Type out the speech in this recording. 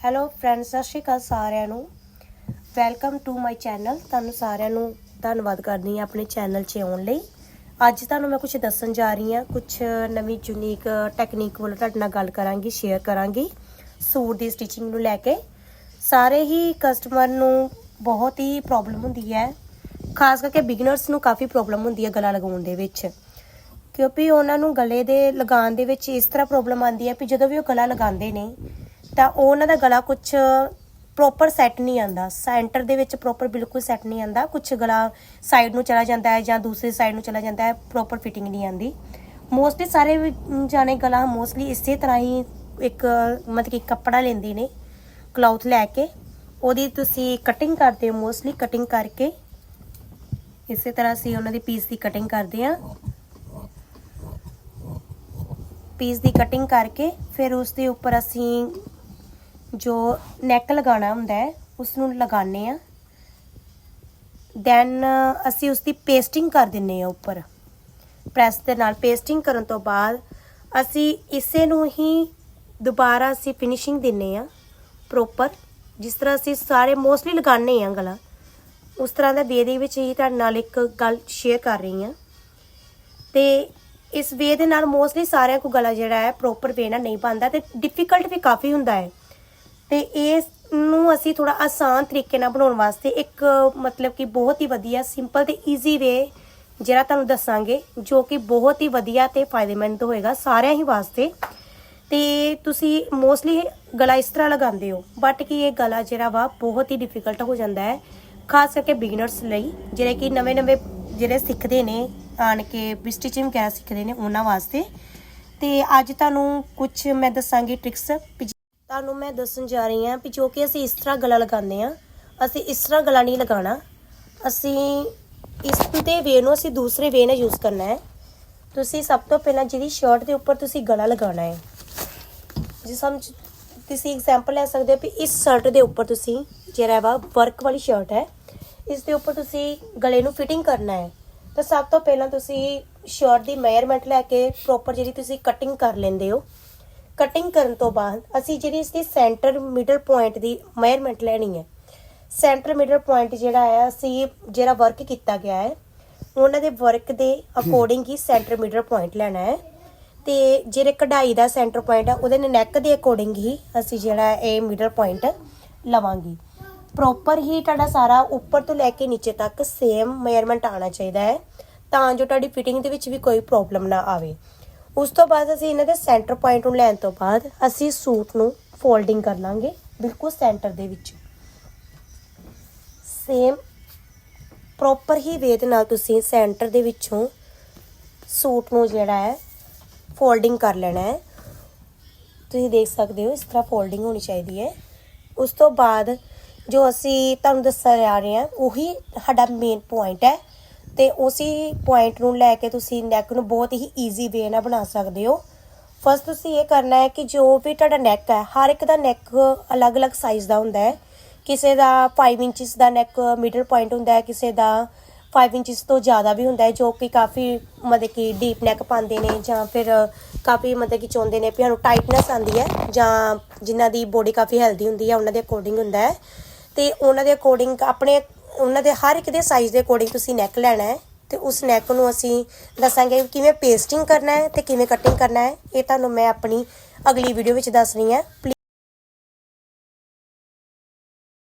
Hello friends ਸਤਿ ਸ਼੍ਰੀ ਅਕਾਲ ਸਾਰਿਆਂ ਨੂੰ। ਵੈਲਕਮ ਟੂ ਮਾਈ ਚੈਨਲ ਤੁਹਾਨੂੰ ਸਾਰਿਆਂ ਨੂੰ ਧੰਨਵਾਦ ਕਰਦੀ ਹਾਂ ਆਪਣੇ ਚੈਨਲ 'ਚ ਆਉਣ ਲਈ। ਅੱਜ ਤੁਹਾਨੂੰ ਮੈਂ ਕੁਝ ਦੱਸਣ ਜਾ ਰਹੀ ਹਾਂ। ਕੁਝ ਨਵੀਂ ਯੂਨੀਕ ਟੈਕਨੀਕ ਵੱਲੋਂ ਤੁਹਾਡੇ ਨਾਲ ਗੱਲ ਕਰਾਂਗੀ ਸ਼ੇਅਰ ਕਰਾਂਗੀ। ਸੂਟ ਦੀ ਸਟਿਚਿੰਗ ਨੂੰ ਲੈ ਕੇ। ਸਾਰੇ ਹੀ ਕਸਟਮਰ ਨੂੰ ਬਹੁਤ ਹੀ ਪ੍ਰੋਬਲਮ ਹੁੰਦੀ ਹੈ। ਖਾਸ ਕਰਕੇ ਬਿਗਨਰਸ ਨੂੰ ਕਾਫੀ ਪ੍ਰੋਬਲਮ ਹੁੰਦੀ ਹੈ ਗਲਾ ਲਗਾਉਣ ਦੇ ਵਿੱਚ। ਕਿਉਂਕਿ ਉਹਨਾਂ ਨੂੰ ਗਲੇ ਦੇ ਲਗਾਉਣ ਦੇ ਵਿੱਚ ਇਸ ਤਰ੍ਹਾਂ ਪ੍ਰੋਬਲਮ ਆਉਂਦੀ ਹੈ ਕਿ ਜਦੋਂ ਵੀ ਉਹ ਗਲਾ ਲਗਾਉਂਦੇ ਨੇ ਤਾਂ ਉਹ ਉਹਨਾਂ ਦਾ ਗਲਾ ਕੁਝ ਪ੍ਰੋਪਰ ਸੈੱਟ ਨਹੀਂ ਆਂਦਾ ਸੈਂਟਰ ਦੇ ਵਿੱਚ ਪ੍ਰੋਪਰ ਬਿਲਕੁਲ ਸੈੱਟ ਨਹੀਂ ਆਂਦਾ ਕੁਝ ਗਲਾ ਸਾਈਡ ਨੂੰ ਚਲਾ ਜਾਂਦਾ ਹੈ ਜਾਂ ਦੂਸਰੀ ਸਾਈਡ ਨੂੰ ਚਲਾ ਜਾਂਦਾ ਹੈ ਪ੍ਰੋਪਰ ਫਿਟਿੰਗ ਨਹੀਂ ਆਂਦੀ ਮੋਸਟਲੀ ਸਾਰੇ ਜਾਣੇ ਗਲਾ ਮੋਸਟਲੀ ਇਸੇ ਤਰ੍ਹਾਂ ਹੀ ਇੱਕ, ਮਤਲਬ ਕਿ ਕੱਪੜਾ ਲੈਂਦੇ ਨੇ ਕਲੌਥ ਲੈ ਕੇ। ਉਹਦੀ ਤੁਸੀਂ ਕਟਿੰਗ ਕਰਦੇ ਹੋ ਮੋਸਟਲੀ ਕਟਿੰਗ ਕਰਕੇ। ਇਸੇ ਤਰ੍ਹਾਂ ਅਸੀਂ ਉਹਨਾਂ ਦੀ ਪੀਸ ਦੀ ਕਟਿੰਗ ਕਰਦੇ ਹਾਂ। ਪੀਸ ਦੀ ਕਟਿੰਗ ਕਰਕੇ, ਫਿਰ ਉਸ ਦੇ ਉੱਪਰ ਅਸੀਂ ਜੋ ਨੈਕ ਲਗਾਉਣਾ ਹੁੰਦਾ ਹੈ ਉਸ ਨੂੰ ਲਗਾਉਂਦੇ ਆ ਦੈਨ ਅਸੀਂ ਉਸ ਦੀ ਪੇਸਟਿੰਗ ਕਰ ਦਿੰਨੇ ਆ ਉੱਪਰ। ਪ੍ਰੈਸ ਦੇ ਨਾਲ ਪੇਸਟਿੰਗ ਕਰਨ ਤੋਂ ਬਾਅਦ ਅਸੀਂ ਇਸੇ ਨੂੰ ਹੀ ਦੁਬਾਰਾ ਅਸੀਂ ਫਿਨਿਸ਼ਿੰਗ ਦਿੰਨੇ ਆ ਪ੍ਰੋਪਰ ਜਿਸ ਤਰ੍ਹਾਂ ਅਸੀਂ ਸਾਰੇ ਮੋਸਟਲੀ ਲਗਾਉਂਦੇ ਆ ਗਲਾ। ਉਸ ਤਰ੍ਹਾਂ ਦਾ ਵੇ ਦੇ ਵਿੱਚ ਹੀ ਤੁਹਾਡੇ ਨਾਲ ਇੱਕ ਗੱਲ ਸ਼ੇਅਰ ਕਰ ਰਹੀ ਹਾਂ। ਤੇ ਇਸ ਵੇ ਦੇ ਨਾਲ ਮੋਸਟਲੀ ਸਾਰਿਆਂ ਕੋ ਗਲਾ ਜਿਹੜਾ ਹੈ ਪ੍ਰੋਪਰ ਵੇ ਨਾਲ ਨਹੀਂ ਬਣਦਾ ਤੇ ਡਿਫਿਕਲਟ ਵੀ ਕਾਫੀ ਹੁੰਦਾ ਹੈ। ਤੇ ਇਸ ਨੂੰ ਅਸੀਂ ਥੋੜਾ ਆਸਾਨ ਤਰੀਕੇ ਨਾਲ ਬਣਾਉਣ ਵਾਸਤੇ ਇੱਕ, ਮਤਲਬ ਕਿ ਬਹੁਤ ਹੀ ਵਧੀਆ ਸਿੰਪਲ ਤੇ ਈਜ਼ੀ ਵੇ ਜਿਹੜਾ ਤੁਹਾਨੂੰ ਦੱਸਾਂਗੇ, ਜੋ ਕਿ ਬਹੁਤ ਹੀ ਵਧੀਆ ਤੇ ਫਾਇਦੇਮੰਦ ਹੋਏਗਾ ਸਾਰਿਆਂ ਹੀ ਵਾਸਤੇ। ਤੇ ਤੁਸੀਂ ਮੋਸਟਲੀ ਗਲਾ ਇਸ ਤਰ੍ਹਾਂ ਲਗਾਉਂਦੇ ਹੋ ਬਟ ਕਿ ਇਹ ਗਲਾ ਜਿਹੜਾ ਵਾ ਬਹੁਤ ਹੀ ਡਿਫਿਕਲਟ ਹੋ ਜਾਂਦਾ ਹੈ, ਖਾਸ ਕਰਕੇ ਬਿਗਨਰਸ ਲਈ, ਜਿਹੜੇ ਕਿ ਨਵੇਂ ਨਵੇਂ ਜਿਹੜੇ ਸਿੱਖਦੇ ਨੇ ਆਣ ਕੇ ਵੀ ਸਟਿਚਿੰਗ ਵਗੈਰਾ ਸਿੱਖਦੇ ਨੇ ਉਹਨਾਂ ਵਾਸਤੇ। ਤੇ ਅੱਜ ਤੁਹਾਨੂੰ ਕੁਝ ਮੈਂ ਦੱਸਾਂਗੀ ਟ੍ਰਿਕਸ ਤੁਹਾਨੂੰ ਮੈਂ ਦੱਸਣ ਜਾ ਰਹੀ ਹਾਂ ਵੀ ਜੋ ਕਿ ਅਸੀਂ ਇਸ ਤਰ੍ਹਾਂ ਗਲਾ ਲਗਾਉਂਦੇ ਆ ਅਸੀਂ ਇਸ ਤਰ੍ਹਾਂ ਗਲਾ ਨਹੀਂ ਲਗਾਉਣਾ। ਅਸੀਂ ਇਸ ਦੇ ਵੇ ਨੂੰ ਅਸੀਂ ਦੂਸਰੇ ਵੇ ਨਾਲ ਯੂਜ਼ ਕਰਨਾ ਹੈ। ਤੁਸੀਂ ਸਭ ਤੋਂ ਪਹਿਲਾਂ ਜਿਹਦੀ ਸ਼ਰਟ ਦੇ ਉੱਪਰ ਤੁਸੀਂ ਗਲਾ ਲਗਾਉਣਾ ਹੈ। ਜੇ ਸਮਝ, ਤੁਸੀਂ ਐਗਜ਼ਾਮਪਲ ਲੈ ਸਕਦੇ ਹੋ ਵੀ ਇਸ ਸ਼ਰਟ ਦੇ ਉੱਪਰ ਤੁਸੀਂ ਜਿਹੜਾ ਵਾ ਵਰਕ ਵਾਲੀ ਸ਼ਰਟ ਹੈ, ਇਸ ਦੇ ਉੱਪਰ ਤੁਸੀਂ ਗਲੇ ਨੂੰ ਫਿਟਿੰਗ ਕਰਨਾ ਹੈ। ਤਾਂ ਸਭ ਤੋਂ ਪਹਿਲਾਂ ਤੁਸੀਂ ਸ਼ਰਟ ਦੀ ਮੈਜ਼ਰਮੈਂਟ ਲੈ ਕੇ ਪ੍ਰੋਪਰ ਜਿਹੜੀ ਤੁਸੀਂ ਕਟਿੰਗ ਕਰ ਲੈਂਦੇ ਹੋ। ਕਟਿੰਗ ਕਰਨ ਤੋਂ ਬਾਅਦ ਅਸੀਂ ਜਿਹੜੀ ਇਸ ਦੀ ਸੈਂਟਰ ਮਿਡਲ ਪੁਆਇੰਟ ਦੀ ਮੈਜ਼ਰਮੈਂਟ ਲੈਣੀ ਹੈ। ਸੈਂਟਰ ਮਿਡਲ ਪੁਆਇੰਟ ਜਿਹੜਾ ਹੈ, ਅਸੀਂ ਜਿਹੜਾ ਵਰਕ ਕੀਤਾ ਗਿਆ ਹੈ, ਉਹਨਾਂ ਦੇ ਵਰਕ ਦੇ ਅਕੋਰਡਿੰਗ ਹੀ ਸੈਂਟਰ ਮਿਡਲ ਪੁਆਇੰਟ ਲੈਣਾ ਹੈ। ਤੇ ਜਿਹੜੇ ਕਢਾਈ ਦਾ ਸੈਂਟਰ ਪੁਆਇੰਟ ਹੈ ਉਹਦੇ ਨੈਕ ਦੇ ਅਕੋਰਡਿੰਗ ਹੀ ਅਸੀਂ ਜਿਹੜਾ ਇਹ ਮਿਡਲ ਪੁਆਇੰਟ ਲਵਾਂਗੇ। ਪ੍ਰੋਪਰ ਹੀ ਤੁਹਾਡਾ ਸਾਰਾ ਉੱਪਰ ਤੋਂ ਲੈ ਕੇ ਨੀਚੇ ਤੱਕ ਸੇਮ ਮੈਜ਼ਰਮੈਂਟ ਆਣਾ ਚਾਹੀਦਾ ਹੈ, ਤਾਂ ਜੋ ਤੁਹਾਡੀ ਫਿਟਿੰਗ ਦੇ ਵਿੱਚ ਵੀ ਕੋਈ ਪ੍ਰੋਬਲਮ ਨਾ ਆਵੇ। ਉਸ ਤੋਂ ਬਾਅਦ ਅਸੀਂ ਇਹਨਾਂ ਦੇ ਸੈਂਟਰ ਪੁਆਇੰਟ ਨੂੰ ਲੈਣ ਤੋਂ ਬਾਅਦ ਅਸੀਂ ਸੂਟ ਨੂੰ ਫੋਲਡਿੰਗ ਕਰ ਲਾਂਗੇ, ਬਿਲਕੁਲ ਸੈਂਟਰ ਦੇ ਵਿੱਚ। ਸੇਮ ਪ੍ਰੋਪਰ ਹੀ ਵੇ ਦੇ ਨਾਲ ਤੁਸੀਂ ਸੈਂਟਰ ਦੇ ਵਿੱਚੋਂ ਸੂਟ ਨੂੰ ਜਿਹੜਾ ਹੈ ਫੋਲਡਿੰਗ ਕਰ ਲੈਣਾ ਹੈ। ਤੁਸੀਂ ਦੇਖ ਸਕਦੇ ਹੋ, ਇਸ ਤਰ੍ਹਾਂ ਫੋਲਡਿੰਗ ਹੋਣੀ ਚਾਹੀਦੀ ਹੈ। ਉਸ ਤੋਂ ਬਾਅਦ ਜੋ ਅਸੀਂ ਤੁਹਾਨੂੰ ਦੱਸਣ ਜਾ ਰਹੇ ਹਾਂ, ਉਹੀ ਸਾਡਾ ਮੇਨ ਪੁਆਇੰਟ ਹੈ। ਤੇ ਉਸੇ ਪੁਆਇੰਟ ਨੂੰ ਲੈ ਕੇ ਤੁਸੀਂ ਨੈਕ ਨੂੰ ਬਹੁਤ ਹੀ ਈਜ਼ੀ ਵੇ ਨਾਲ ਬਣਾ ਸਕਦੇ ਹੋ। ਫਸਟ ਤੁਸੀਂ ਇਹ ਕਰਨਾ ਹੈ ਕਿ ਜੋ ਵੀ ਤੁਹਾਡਾ ਨੈਕ ਹੈ, ਹਰ ਇੱਕ ਦਾ ਨੈਕ ਅਲੱਗ-ਅਲੱਗ ਸਾਈਜ਼ ਦਾ ਹੁੰਦਾ ਹੈ। ਕਿਸੇ ਦਾ 5 ਇੰਚਸ ਦਾ ਨੈਕ ਮਿਡਲ ਪੁਆਇੰਟ ਹੁੰਦਾ ਹੈ, ਕਿਸੇ ਦਾ 5 ਇੰਚਸ ਤੋਂ ਜ਼ਿਆਦਾ ਵੀ ਹੁੰਦਾ ਹੈ, ਜੋ ਕਿ ਕਾਫੀ ਮਤਲਬ ਕਿ ਡੀਪ ਨੈਕ ਪਾਉਂਦੇ ਨੇ ਜਾਂ ਫਿਰ ਕਾਫੀ ਮਤਲਬ ਕਿ ਚਾਹੁੰਦੇ ਨੇ ਵੀ ਸਾਨੂੰ ਟਾਈਟਨੈਸ ਆਉਂਦੀ ਹੈ ਜਾਂ ਜਿਨ੍ਹਾਂ ਦੀ ਬੋਡੀ ਕਾਫੀ ਹੈਲਦੀ ਹੁੰਦੀ ਹੈ, ਉਹਨਾਂ ਦੇ ਅਕੋਰਡਿੰਗ ਹੁੰਦਾ ਹੈ। ਤੇ ਉਹਨਾਂ ਦੇ ਅਕੋਰਡਿੰਗ ਆਪਣੇ ਉਹਨਾਂ ਦੇ ਹਰ ਇੱਕ ਦੇ ਸਾਈਜ਼ ਦੇ ਅਕੋਰਡਿੰਗ ਤੁਸੀਂ ਨੈਕ ਲੈਣਾ ਹੈ ਤੇ ਉਸ ਨੈਕ ਨੂੰ ਅਸੀਂ ਦੱਸਾਂਗੇ ਕਿਵੇਂ ਪੇਸਟਿੰਗ ਕਰਨਾ ਹੈ ਤੇ ਕਿਵੇਂ ਕਟਿੰਗ ਕਰਨਾ ਹੈ, ਇਹ ਤੁਹਾਨੂੰ ਮੈਂ ਆਪਣੀ ਅਗਲੀ ਵੀਡੀਓ ਵਿੱਚ ਦੱਸ ਰਹੀ ਹਾਂ।